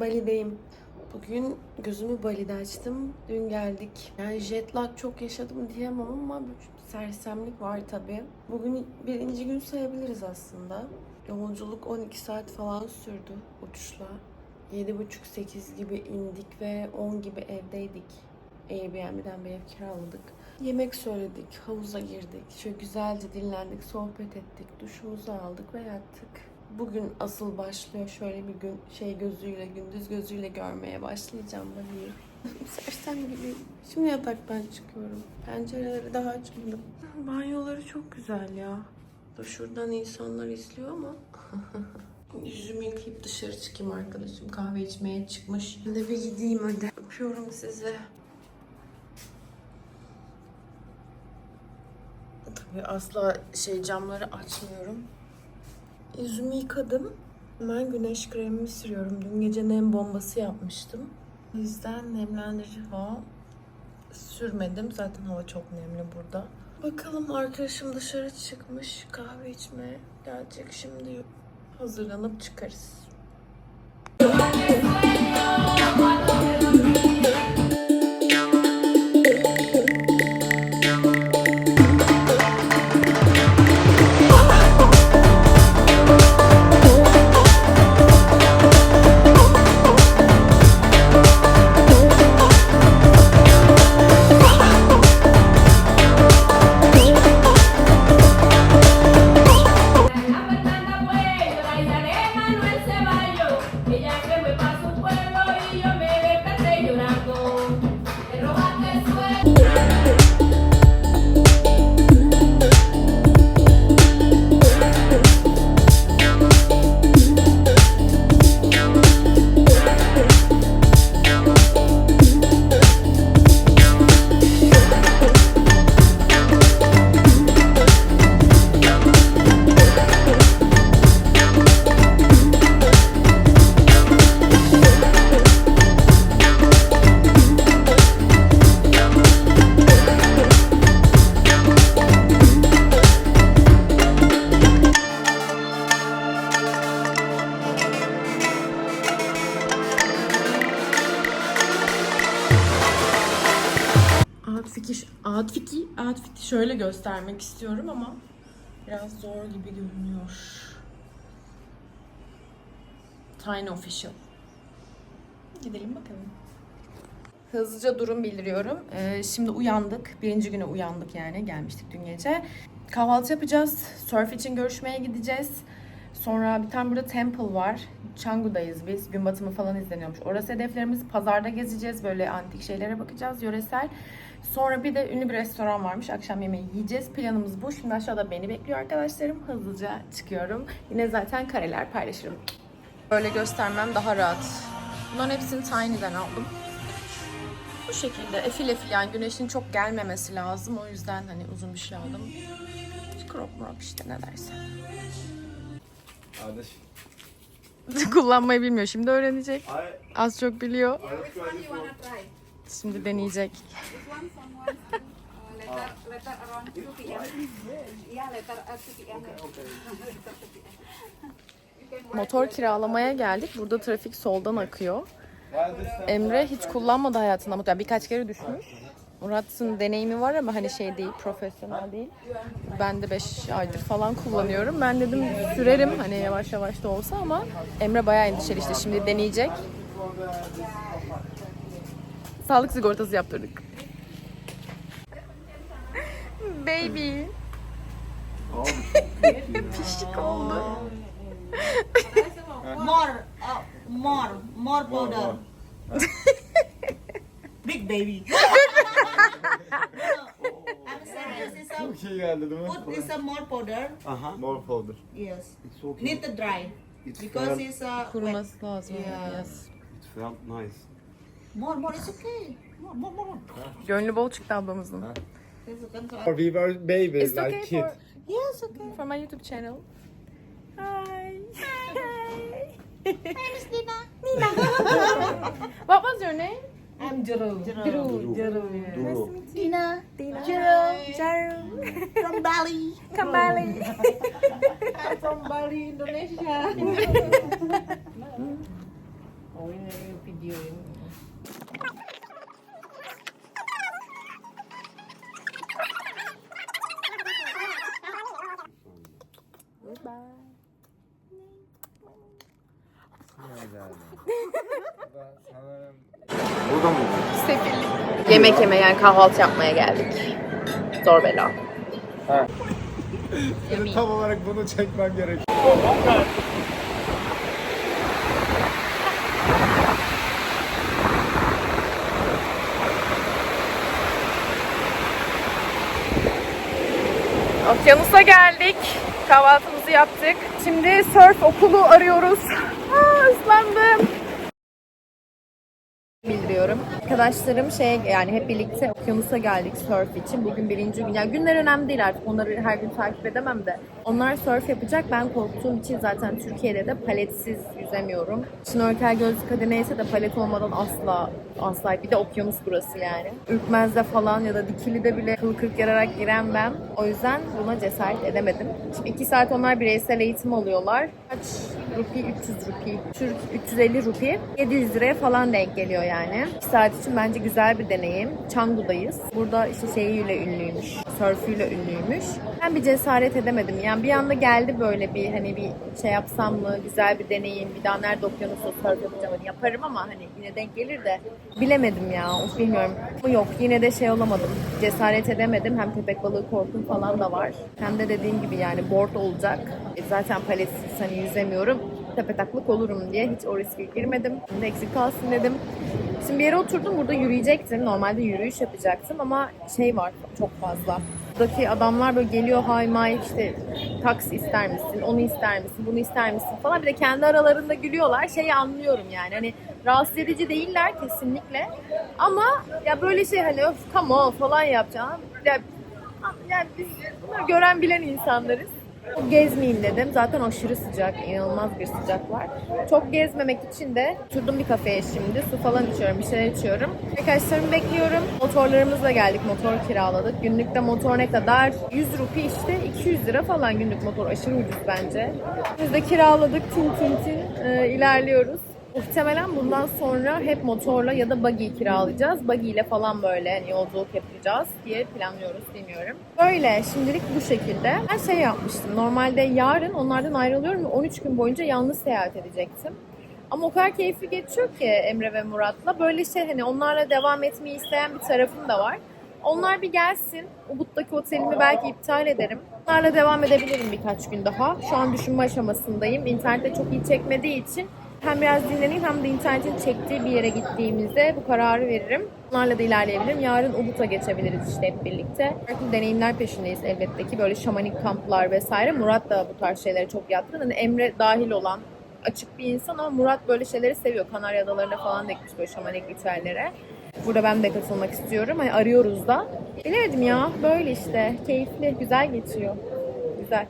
Bali'deyim. Bugün gözümü Bali'de açtım. Dün geldik. Yani jet lag çok yaşadım diyemem ama bir sersemlik var tabii. Bugün birinci gün sayabiliriz aslında. Yolculuk 12 saat falan sürdü uçuşla. 7.30-8 gibi indik ve 10 gibi evdeydik. Airbnb'den bir ev kiraladık. Yemek söyledik, havuza girdik. Şöyle güzelce dinlendik, sohbet ettik, duşumuzu aldık ve yattık. Bugün asıl başlıyor şöyle bir gün şey gözüyle, gündüz gözüyle görmeye başlayacağım Bali'yi. Sersem gibi. Şimdi yataktan çıkıyorum. Pencereleri daha açmadım. Banyoları çok güzel ya. Da Şuradan insanlar izliyor ama Yüzümü yıkayıp dışarı çıkayım arkadaşım. Kahve içmeye çıkmış. De bir gideyim hadi. Öpüyorum sizi. Tabii asla şey camları açmıyorum. Yüzümü yıkadım. Hemen güneş kremimi sürüyorum. Dün gece nem bombası yapmıştım. O yüzden nemlendirici falan sürmedim. Zaten hava çok nemli burada. Bakalım arkadaşım dışarı çıkmış kahve içmeye gelecek şimdi. Hazırlanıp çıkarız. Outfit'i, outfit'i, outfit'i şöyle göstermek istiyorum ama biraz zor gibi görünüyor. Tiny Official. Gidelim bakalım. Hızlıca durum bildiriyorum. Ee, şimdi uyandık. Birinci güne uyandık yani. Gelmiştik dün gece. Kahvaltı yapacağız. Surf için görüşmeye gideceğiz. Sonra bir tane burada temple var. Canggu'dayız biz. Gün batımı falan izleniyormuş. Orası hedeflerimiz. Pazarda gezeceğiz. Böyle antik şeylere bakacağız. Yöresel. Sonra bir de ünlü bir restoran varmış. Akşam yemeği yiyeceğiz. Planımız bu. Şimdi aşağıda beni bekliyor arkadaşlarım. Hızlıca çıkıyorum. Yine zaten kareler paylaşırım. Böyle göstermem daha rahat. Bunların hepsini Tiny'den aldım. Bu şekilde efil efil yani güneşin çok gelmemesi lazım. O yüzden hani uzun bir şey aldım. Crop mrop işte ne dersen. Kardeş. Kullanmayı bilmiyor. Şimdi öğrenecek. Az çok biliyor. Şimdi deneyecek. letter letter around 2 p.m. Yeah, letter at 2 p.m. Motor kiralamaya geldik. Burada trafik soldan akıyor. Emre hiç kullanmadı hayatında. Yani birkaç kere düşmüş. Murat'ın deneyimi var ama hani şey değil, profesyonel değil. Ben de 5 aydır falan kullanıyorum. Ben dedim sürerim hani yavaş yavaş da olsa ama Emre bayağı endişeli işte. Şimdi deneyecek. Sağlık sigortası yaptırdık. Baby. Pişik oldu. More, uh, more, more powder. Big baby. I'm serious. It's a, Çok iyi geldi değil mi? put this a more powder. Aha. More powder. Yes. It's okay. Need to dry It because felt, it's uh, wet. Kuruması lazım. Yeah. Yes. it felt nice. More, more. It's okay. More, more, more. Gönlü bol çıktı ablamızın. It's okay. We were babies It's like okay kids. for yes, okay for my YouTube channel. Hi. Hi. Hey, Miss Dina. What was your name? I'm Jero. Drew. Duro. Dina. Dina. Jero. Jaru. From Bali. Kembali. I'm from Bali, Indonesia. Video yun. Burada mı? Sefillik. Yemek yemeye yani kahvaltı yapmaya geldik. Zor bela. Tam olarak bunu çekmem gerek. Okyanusa geldik. Kahvaltımızı yaptık. Şimdi surf okulu arıyoruz. Aa, ıslandım. Arkadaşlarım şey yani hep birlikte okyanusa geldik surf için. Bugün birinci gün. Yani günler önemli değil artık. Onları her gün takip edemem de. Onlar surf yapacak. Ben korktuğum için zaten Türkiye'de de paletsiz yüzemiyorum. Şnorkel gözlük hadi neyse de palet olmadan asla asla. Bir de okyanus burası yani. Ürkmez'de falan ya da Dikili'de bile kıl kırk yararak giren ben. O yüzden buna cesaret edemedim. Şimdi iki saat onlar bireysel eğitim alıyorlar. Kaç rupi? 300 rupi. Türk 350 rupi. 700 liraya falan denk geliyor yani. 2 saat için bence güzel bir deneyim. Çangu'dayız. Burada işte şeyiyle ünlüymüş. Sörfüyle ünlüymüş. Ben bir cesaret edemedim. Yani bir anda geldi böyle bir hani bir şey yapsam mı? Güzel bir deneyim. Bir daha nerede okyanusta sörf yapacağım. Hani yaparım ama hani yine denk gelir de bilemedim ya. Of bilmiyorum. Yok. Yine de şey olamadım. Cesaret edemedim. Hem köpek balığı korkum falan da var. Hem de dediğim gibi yani board olacak. E zaten paletsiz hani yüzemiyorum. Tepetaklık olurum diye hiç o riske girmedim. Şimdi eksik kalsın dedim. Şimdi bir yere oturdum burada yürüyecektim. Normalde yürüyüş yapacaktım ama şey var çok fazla. Buradaki adamlar böyle geliyor hay may işte taksi ister misin, onu ister misin, bunu ister misin falan. Bir de kendi aralarında gülüyorlar. Şeyi anlıyorum yani hani rahatsız edici değiller kesinlikle. Ama ya böyle şey hani öf come on falan yapacağım. Ya, yani biz bunları gören bilen insanlarız. Gezmeyeyim dedim. Zaten aşırı sıcak, inanılmaz bir sıcak var. Çok gezmemek için de oturdum bir kafeye şimdi. Su falan içiyorum, bir şeyler içiyorum. Arkadaşlarımı bekliyorum. Motorlarımızla geldik, motor kiraladık. Günlükte motor ne kadar? 100 rupi işte, 200 lira falan günlük motor. Aşırı ucuz bence. Biz de kiraladık, tin tin tin e, ilerliyoruz. Muhtemelen bundan sonra hep motorla ya da buggy kiralayacağız. Buggy ile falan böyle hani yolculuk yapacağız diye planlıyoruz bilmiyorum. Böyle şimdilik bu şekilde. Ben şey yapmıştım. Normalde yarın onlardan ayrılıyorum ve 13 gün boyunca yalnız seyahat edecektim. Ama o kadar keyifli geçiyor ki Emre ve Murat'la. Böyle şey hani onlarla devam etmeyi isteyen bir tarafım da var. Onlar bir gelsin. Ubud'daki otelimi belki iptal ederim. Onlarla devam edebilirim birkaç gün daha. Şu an düşünme aşamasındayım. İnternette çok iyi çekmediği için hem biraz dinleneyim hem de internetin çektiği bir yere gittiğimizde bu kararı veririm. Onlarla da ilerleyebilirim. Yarın Ubud'a geçebiliriz işte hep birlikte. Farklı deneyimler peşindeyiz elbette ki. Böyle şamanik kamplar vesaire. Murat da bu tarz şeylere çok yatkın. Hani Emre dahil olan açık bir insan ama Murat böyle şeyleri seviyor. Kanarya Adalarına falan da gitmiş böyle şamanik ritüellere. Burada ben de katılmak istiyorum. Hani arıyoruz da. Bilemedim ya. Böyle işte. Keyifli, güzel geçiyor. Güzel.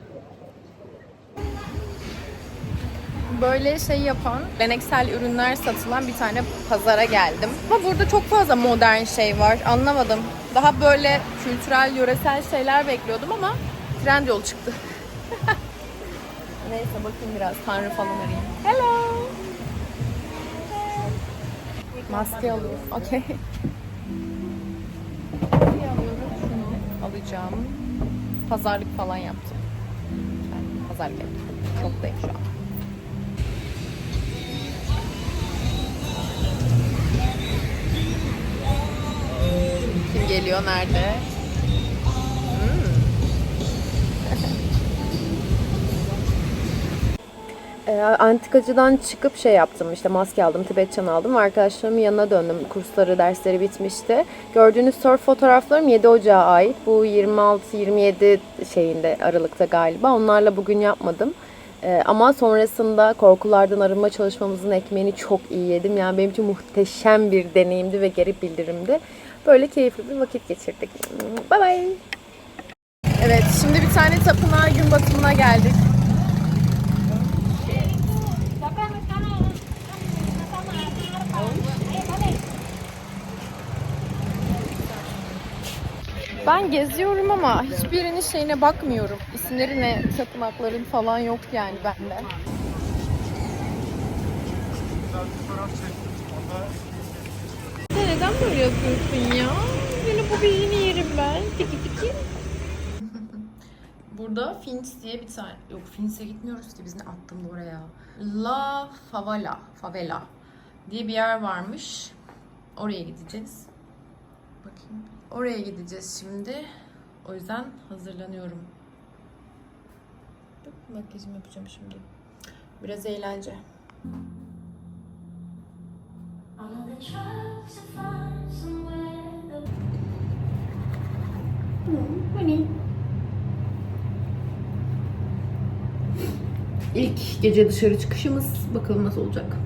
Böyle şey yapan, geleneksel ürünler satılan bir tane pazara geldim. Ama burada çok fazla modern şey var. Anlamadım. Daha böyle kültürel, yöresel şeyler bekliyordum ama trend yol çıktı. Neyse bakayım biraz. Tanrı falan arayayım. Hello. Maske alıyorum. Okey. Alacağım. Pazarlık falan yaptım. Yani pazarlık yaptım. Şoktayım şu an. Kim geliyor nerede? Hmm. antikacıdan çıkıp şey yaptım işte maske aldım, Tibetçen aldım ve arkadaşlarımın yanına döndüm. Kursları, dersleri bitmişti. Gördüğünüz surf fotoğraflarım 7 Ocağı ait. Bu 26-27 şeyinde Aralık'ta galiba. Onlarla bugün yapmadım. Ee, ama sonrasında korkulardan arınma çalışmamızın ekmeğini çok iyi yedim. Yani benim için muhteşem bir deneyimdi ve geri bildirimdi. Böyle keyifli bir vakit geçirdik. Bye bye. Evet, şimdi bir tane tapınağa gün batımına geldik. Ben geziyorum ama hiçbirinin şeyine bakmıyorum. İsimleri ne, tapınakların falan yok yani bende. Sen neden böyle yapıyorsun ya? Yine bu beynini yerim ben. Tiki tiki. Burada Fins diye bir tane... Yok Fins'e gitmiyoruz ki biz ne attım oraya. La Favela. Favela diye bir yer varmış. Oraya gideceğiz. Bakayım. Oraya gideceğiz şimdi. O yüzden hazırlanıyorum. Makyajımı yapacağım şimdi. Biraz eğlence. İlk gece dışarı çıkışımız bakalım nasıl olacak.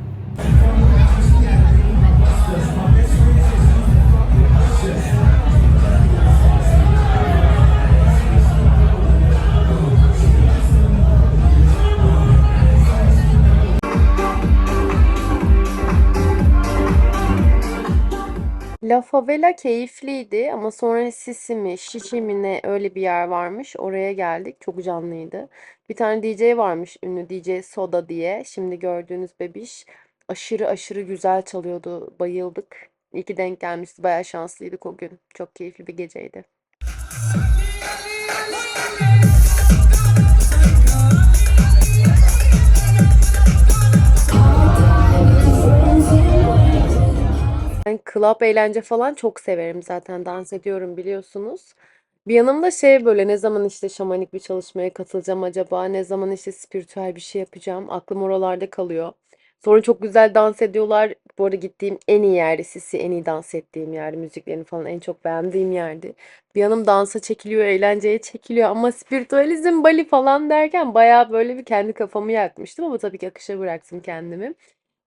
La Favela keyifliydi ama sonra Sisi mi, Şişi mi ne öyle bir yer varmış. Oraya geldik. Çok canlıydı. Bir tane DJ varmış ünlü DJ Soda diye. Şimdi gördüğünüz bebiş aşırı aşırı güzel çalıyordu. Bayıldık. İyi ki denk gelmişti. Bayağı şanslıydık o gün. Çok keyifli bir geceydi. Ben club eğlence falan çok severim zaten dans ediyorum biliyorsunuz. Bir yanımda şey böyle ne zaman işte şamanik bir çalışmaya katılacağım acaba ne zaman işte spiritüel bir şey yapacağım aklım oralarda kalıyor. Sonra çok güzel dans ediyorlar. Bu arada gittiğim en iyi yerdi. Sisi en iyi dans ettiğim yerdi. Müziklerini falan en çok beğendiğim yerdi. Bir yanım dansa çekiliyor, eğlenceye çekiliyor ama spiritüalizm, Bali falan derken bayağı böyle bir kendi kafamı yakmıştım ama tabii ki akışa bıraktım kendimi.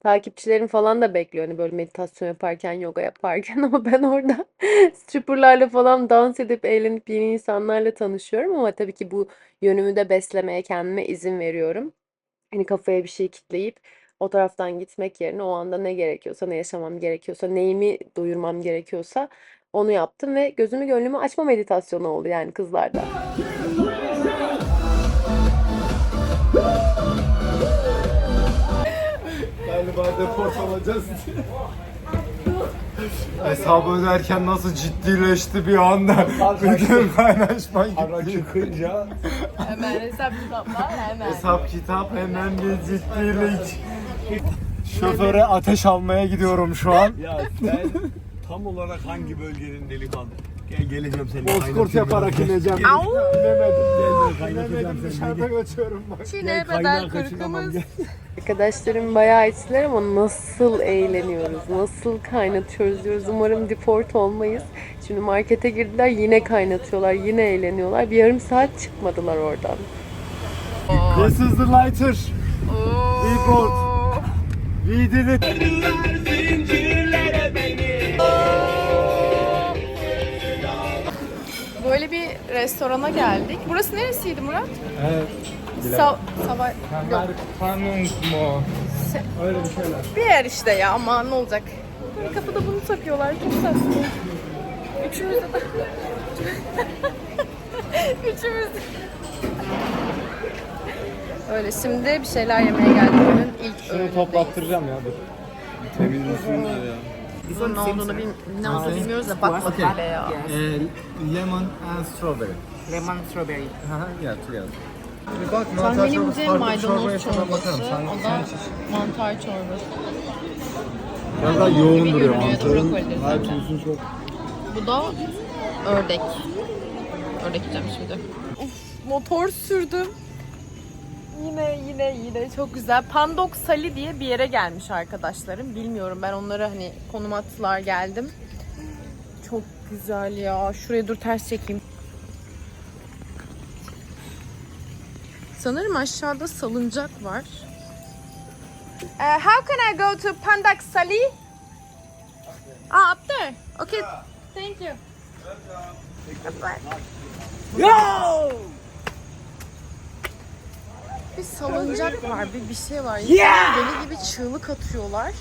Takipçilerim falan da bekliyor hani böyle meditasyon yaparken, yoga yaparken ama ben orada stripperlarla falan dans edip eğlenip yeni insanlarla tanışıyorum ama tabii ki bu yönümü de beslemeye kendime izin veriyorum. Hani kafaya bir şey kitleyip o taraftan gitmek yerine o anda ne gerekiyorsa, ne yaşamam gerekiyorsa, neyimi doyurmam gerekiyorsa onu yaptım ve gözümü gönlümü açma meditasyonu oldu yani kızlarda. Galiba deport olacağız diye. Hesabı öderken nasıl ciddileşti bir anda. Bütün kaynaşma gitti. çıkınca Hemen hesap kitaplar hemen. hesap kitap hemen bir ciddilik. Şoföre ateş almaya gidiyorum şu an. Ya sen tam olarak hangi bölgenin delikanlı? Gel geleceğim seni. Bozkurt yaparak ineceğim. Au! İnemedim. İnemedim dışarıda göçüyorum bak. Çin'e bedel kırkımız. gel. Arkadaşlarım bayağı içtiler ama nasıl eğleniyoruz, nasıl kaynatıyoruz diyoruz. Umarım deport olmayız. Şimdi markete girdiler yine kaynatıyorlar, yine eğleniyorlar. Bir yarım saat çıkmadılar oradan. This is the lighter. Brought. We did it. Restorana geldik. Burası neresiydi Murat? Evet. Sa. Amerikanum mu? Öyle bir şeyler. Bir yer işte ya ama ne olacak? Böyle kapıda bunu takıyorlar. Çok saçma. Üçümüz de... Üçümüz de... Öyle şimdi bir şeyler yemeye geldik. Günün ilk Şunu öğünündeyiz. toplattıracağım ya dur. Temizlesinler ya. Bunun ne olduğunu bil ne olduğunu bilmiyoruz da bakmadık bile ya. lemon and strawberry. Lemon strawberry. yeah, together. Bir bak, mantar Tahminimce çorbası, farklı bir maydanoz çorbaya falan çorbası, bakarım. Sen, o da mantar çorbası. Biraz daha yoğun gibi duruyor görünüyor mantarın. brokolidir Hayır, zaten. tuzun çok. Bu da ördek. Ördek yiyeceğim şimdi. Uf, motor sürdüm. Yine yine yine çok güzel. Pandok Sali diye bir yere gelmiş arkadaşlarım. Bilmiyorum ben onlara hani konum attılar geldim. Çok güzel ya. Şuraya dur ters çekeyim. Sanırım aşağıda salıncak var. Uh, how can I go to Pandak Sali? Ah, up there. Okay. Thank you. Bir salıncak var, bir bir şey var. İnsanlar deli gibi çığlık atıyorlar.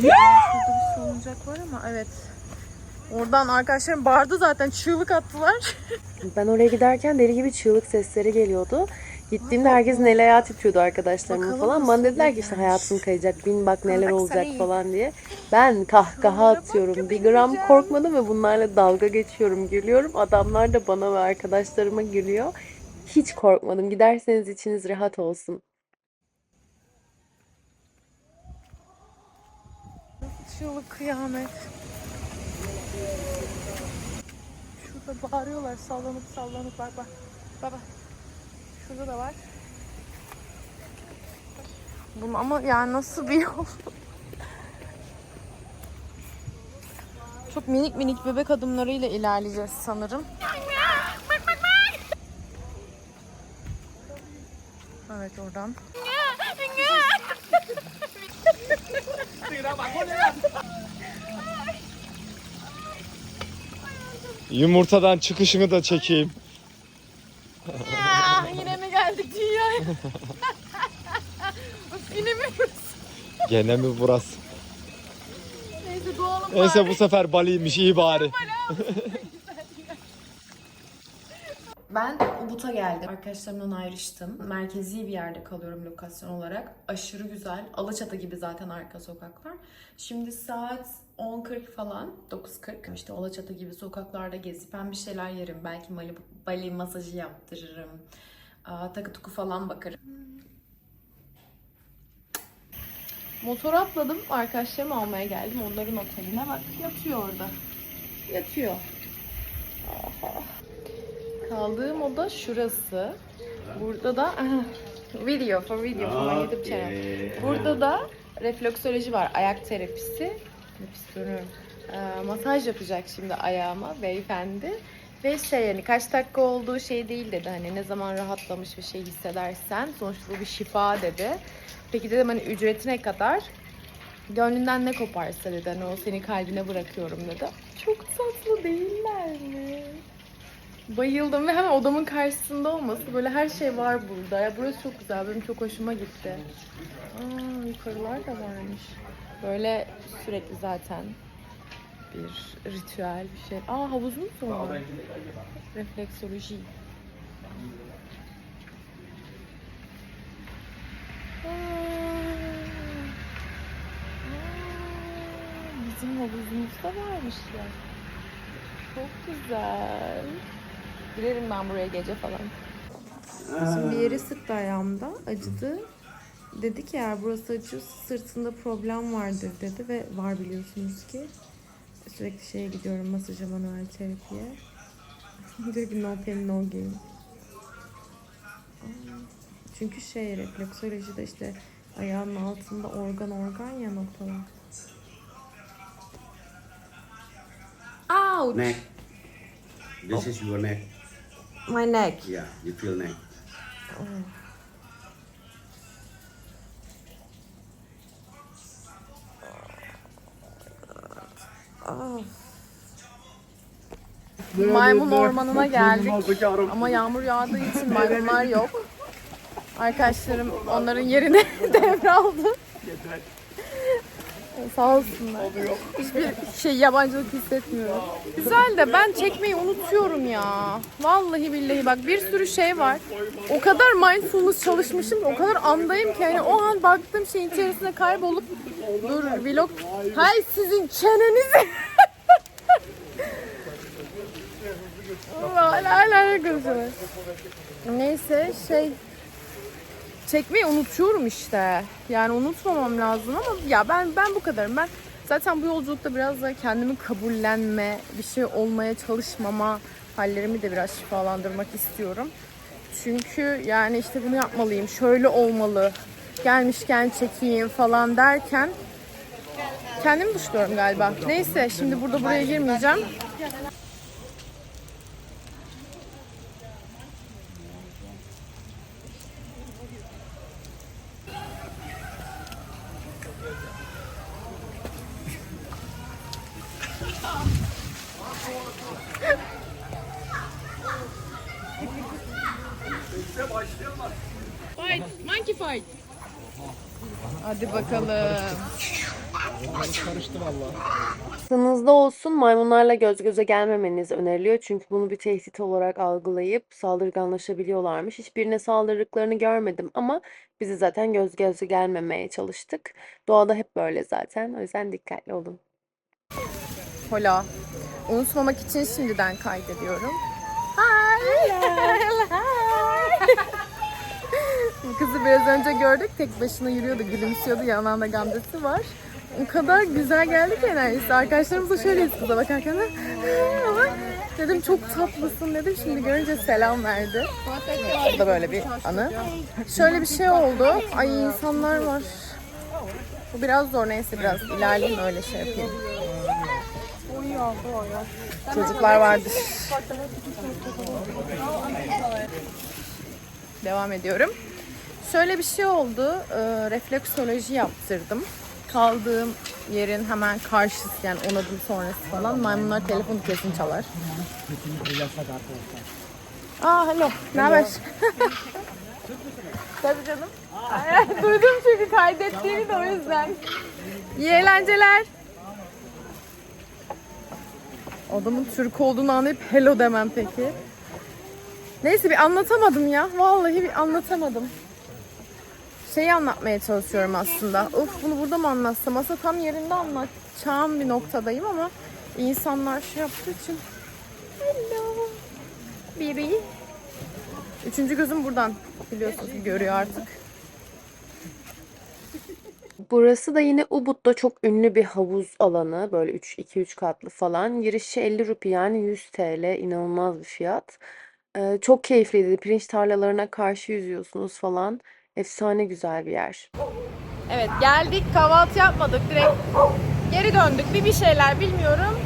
Şurada bir salıncak var ama evet. Oradan arkadaşlarım bağırdı zaten çığlık attılar. ben oraya giderken deli gibi çığlık sesleri geliyordu. Gittiğimde herkesin el ayağı titriyordu arkadaşlarımın falan. Bana dediler ki işte hayatın kayacak, bin bak neler olacak falan diye. Ben kahkaha atıyorum. Bir gram korkmadım ve bunlarla dalga geçiyorum, gülüyorum. Adamlar da bana ve arkadaşlarıma gülüyor. Hiç korkmadım. Giderseniz içiniz rahat olsun. Çığlık kıyamet. Şurada bağırıyorlar sallanıp sallanıp bak bak. Bak bak. Şurada da var. Bunu ama yani nasıl bir yol? Çok minik minik bebek adımlarıyla ilerleyeceğiz sanırım. Evet oradan. Yumurtadan çıkışını da çekeyim. Ah, yine mi geldik dünyaya? Yine mi? Gene mi burası? Neyse doğalım Neyse bu sefer Bali'ymiş iyi bari. Ben Ubud'a geldim. Arkadaşlarımdan ayrıştım. Merkezi bir yerde kalıyorum lokasyon olarak. Aşırı güzel. Alaçatı gibi zaten arka sokaklar. Şimdi saat 10.40 falan. 9.40. İşte Alaçatı gibi sokaklarda gezip ben bir şeyler yerim. Belki Bali masajı yaptırırım. Aa, takı tuku falan bakarım. Motora atladım. Arkadaşlarımı almaya geldim. Onların oteline bak. Yatıyor orada. Yatıyor. Aha. Kaldığım oda şurası. Burada da video for video for my YouTube channel. Burada da refleksoloji var. Ayak terapisi. Terapist. Ee, masaj yapacak şimdi ayağıma beyefendi. Ve şey yani kaç dakika olduğu şey değil dedi. Hani ne zaman rahatlamış bir şey hissedersen. Sonuçta bu bir şifa dedi. Peki dedim hani ücreti ne kadar? Gönlünden ne koparsa dedi. Hani o seni kalbine bırakıyorum dedi. Çok tatlı değiller mi? Bayıldım ve hemen odamın karşısında olması böyle her şey var burada. Ya burası çok güzel. Benim çok hoşuma gitti. Aa, yukarılar da varmış. Böyle sürekli zaten bir ritüel bir şey. Aa havuzumuz var. Refleksoloji. Aa. Aa, Bizim havuzumuzda varmış ya. Çok güzel. Girerim ben buraya gece falan. Şimdi bir yeri sıktı ayağımda. Acıdı. Dedi ki eğer burası acıyorsa sırtında problem vardır dedi ve var biliyorsunuz ki. Sürekli şeye gidiyorum masaja manuel terapiye. Diyor ki no pain no gain. Çünkü şey refleksolojide işte ayağın altında organ organ ya noktalar. Ouch! neck. This is your neck. My neck. Yeah, you feel neck. Maymun ormanına geldik. Ama yağmur yağdığı için maymunlar yok. Arkadaşlarım onların yerini devraldı. Sağ olsunlar. Hiçbir şey yabancılık hissetmiyorum. Güzel de ben çekmeyi unutuyorum ya. Vallahi billahi bak bir sürü şey var. O kadar mindfulness çalışmışım ki o kadar andayım ki hani o an baktığım şeyin içerisine kaybolup dur vlog hay sizin çenenizi Hala konuşuyorlar. Neyse şey çekmeyi unutuyorum işte. Yani unutmamam lazım ama ya ben ben bu kadarım. Ben zaten bu yolculukta biraz da kendimi kabullenme, bir şey olmaya çalışmama hallerimi de biraz şifalandırmak istiyorum. Çünkü yani işte bunu yapmalıyım, şöyle olmalı, gelmişken çekeyim falan derken kendimi dışlıyorum galiba. Neyse şimdi burada buraya girmeyeceğim. Maymunlarla göz göze gelmemeniz öneriliyor. Çünkü bunu bir tehdit olarak algılayıp saldırganlaşabiliyorlarmış. Hiçbirine saldırdıklarını görmedim ama bizi zaten göz göze gelmemeye çalıştık. Doğada hep böyle zaten. O yüzden dikkatli olun. Hola. Unutmamak için şimdiden kaydediyorum. Hi. Bu kızı biraz önce gördük. Tek başına yürüyordu, gülümsüyordu. Yanağında gamzesi var. O kadar güzel geldi ki enerjisi. Arkadaşlarımız da şöyle kıza bakarken de ama dedim çok tatlısın dedim. Şimdi görünce selam verdi. Bu da böyle bir anı. Şöyle bir şey oldu. Ay insanlar var. Bu biraz zor. Neyse biraz ilerleyeyim öyle şey yapayım. Çocuklar vardır. Devam ediyorum. Şöyle bir şey oldu. Ee, refleksoloji yaptırdım. Kaldığım yerin hemen karşısı yani 10 adım sonrası falan. Maymunlar telefonu kesin çalar. Aa hello. Ne haber? Tabii canım. Duydum çünkü kaydettiğini de o yüzden. İyi eğlenceler. Adamın Türk olduğunu anlayıp hello demem peki. Neyse bir anlatamadım ya. Vallahi bir anlatamadım. Şeyi anlatmaya çalışıyorum aslında. Of bunu burada mı anlatsam? Aslında tam yerinde anlatacağım bir noktadayım ama insanlar şey yaptığı için. Hello. Biri. Üçüncü gözüm buradan biliyorsunuz görüyor artık. Burası da yine Ubud'da çok ünlü bir havuz alanı. Böyle 3-2-3 katlı falan. Girişi 50 rupi yani 100 TL. inanılmaz bir fiyat. Ee, çok keyifliydi. Pirinç tarlalarına karşı yüzüyorsunuz falan. Efsane güzel bir yer. Evet geldik kahvaltı yapmadık direkt geri döndük. Bir bir şeyler bilmiyorum.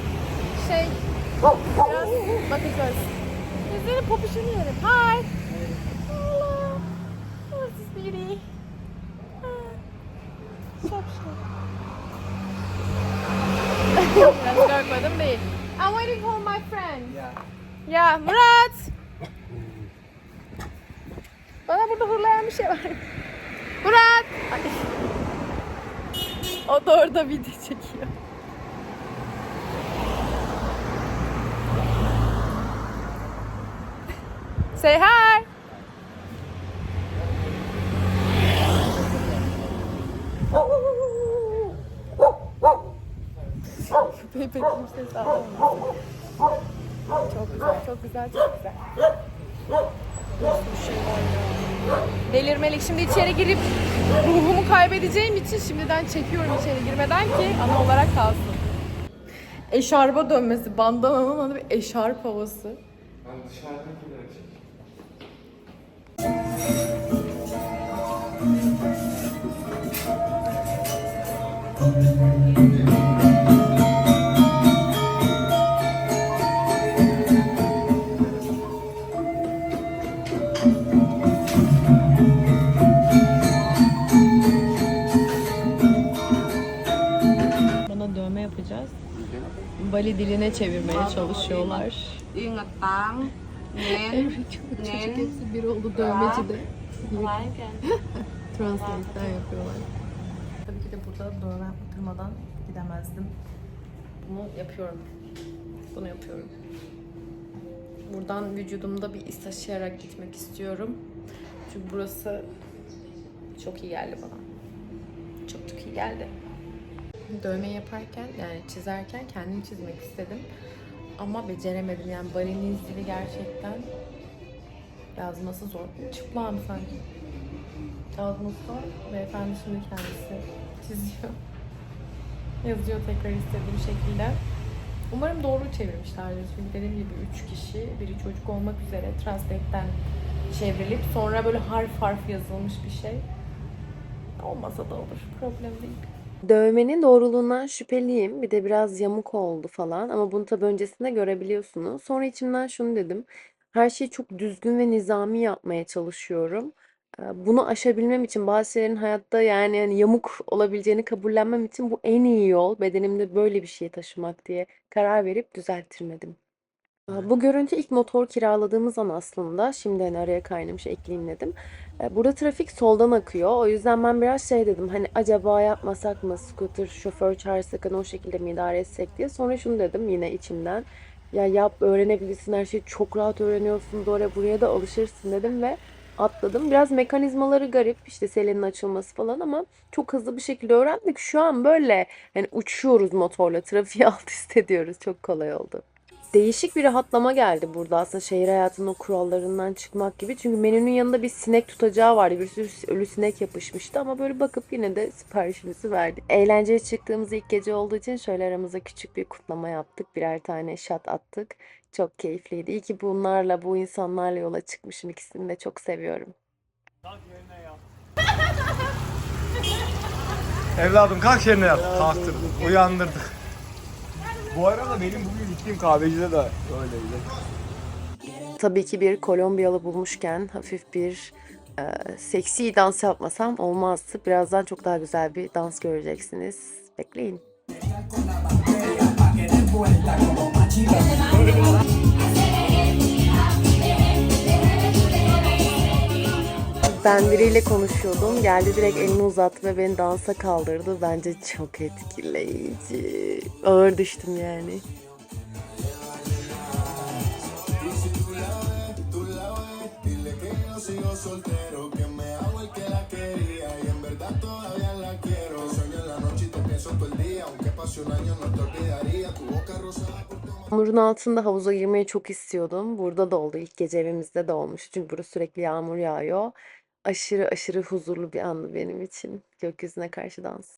Şey biraz bakacağız. Yüzleri popişini yerim. Hi. Hello. What's this beauty? Şap şap. Biraz görmedim değil. I'm waiting for my friend. Yeah. Yeah, Murat. Bana burada hırlayan bir şey var. Murat. Ay. O da orada video çekiyor. Say hi. Köpeği pek kimse sağlamaması. Çok güzel, çok güzel, çok güzel. Delirmelik. Şimdi içeri girip ruhumu kaybedeceğim için şimdiden çekiyorum içeri girmeden ki ana olarak kalsın. Eşarba dönmesi. Bandananın adı bir eşarp havası. Bana Bali diline çevirmeye çalışıyorlar. Ingat tang, nen, çocuk hepsi bir oldu dövmeci de. Translate'den yapıyorlar. Tabii ki de burada dövme yaptırmadan gidemezdim. Bunu yapıyorum. Bunu yapıyorum. Buradan vücudumda bir iz taşıyarak gitmek istiyorum. Çünkü burası çok iyi geldi bana. Çok çok iyi geldi. Dövme yaparken yani çizerken kendim çizmek istedim. Ama beceremedim yani Bali'nin dili gerçekten yazması zor. Çıplağım sanki. Yazması zor. Beyefendi şimdi kendisi çiziyor. Yazıyor tekrar istediğim şekilde. Umarım doğru çevirmişlerdir. Çünkü dediğim gibi üç kişi, biri çocuk olmak üzere Translate'den çevrilip sonra böyle harf harf yazılmış bir şey. Olmasa da olur. Problem değil. Dövmenin doğruluğundan şüpheliyim. Bir de biraz yamuk oldu falan. Ama bunu tabii öncesinde görebiliyorsunuz. Sonra içimden şunu dedim. Her şeyi çok düzgün ve nizami yapmaya çalışıyorum. Bunu aşabilmem için bazı şeylerin hayatta yani, yani yamuk olabileceğini kabullenmem için bu en iyi yol. Bedenimde böyle bir şey taşımak diye karar verip düzelttirmedim. Bu görüntü ilk motor kiraladığımız an aslında. Şimdi hani araya kaynamış ekleyeyim dedim. E, Burada trafik soldan akıyor. O yüzden ben biraz şey dedim. Hani acaba yapmasak mı? Scooter şoför çağırsak hani o şekilde mi idare etsek diye. Sonra şunu dedim yine içimden. Ya yap öğrenebilirsin her şeyi çok rahat öğreniyorsun. Oraya buraya da alışırsın dedim ve atladım. Biraz mekanizmaları garip işte selenin açılması falan ama çok hızlı bir şekilde öğrendik. Şu an böyle hani uçuyoruz motorla trafiği alt üst ediyoruz. Çok kolay oldu. Değişik bir rahatlama geldi burada aslında şehir hayatının o kurallarından çıkmak gibi. Çünkü menünün yanında bir sinek tutacağı vardı. Bir sürü ölü sinek yapışmıştı ama böyle bakıp yine de siparişimizi verdik. Eğlenceye çıktığımız ilk gece olduğu için şöyle aramızda küçük bir kutlama yaptık. Birer tane shot attık. Çok keyifliydi. İyi ki bunlarla, bu insanlarla yola çıkmışım. İkisini de çok seviyorum. Evladım kalk yerine yat. Kalktım. Uyandırdık. Bu arada benim bugün gittiğim kahvecide de öyleydi. Tabii ki bir Kolombiyalı bulmuşken hafif bir e, seksi dans yapmasam olmazdı. Birazdan çok daha güzel bir dans göreceksiniz. Bekleyin. Ben biriyle konuşuyordum. Geldi direkt elini uzattı ve beni dansa kaldırdı. Bence çok etkileyici. Ağır düştüm yani. Yağmurun altında havuza girmeyi çok istiyordum. Burada da oldu. İlk gece evimizde de olmuş. Çünkü burada sürekli yağmur yağıyor. Aşırı aşırı huzurlu bir andı benim için. Gökyüzüne karşı dans.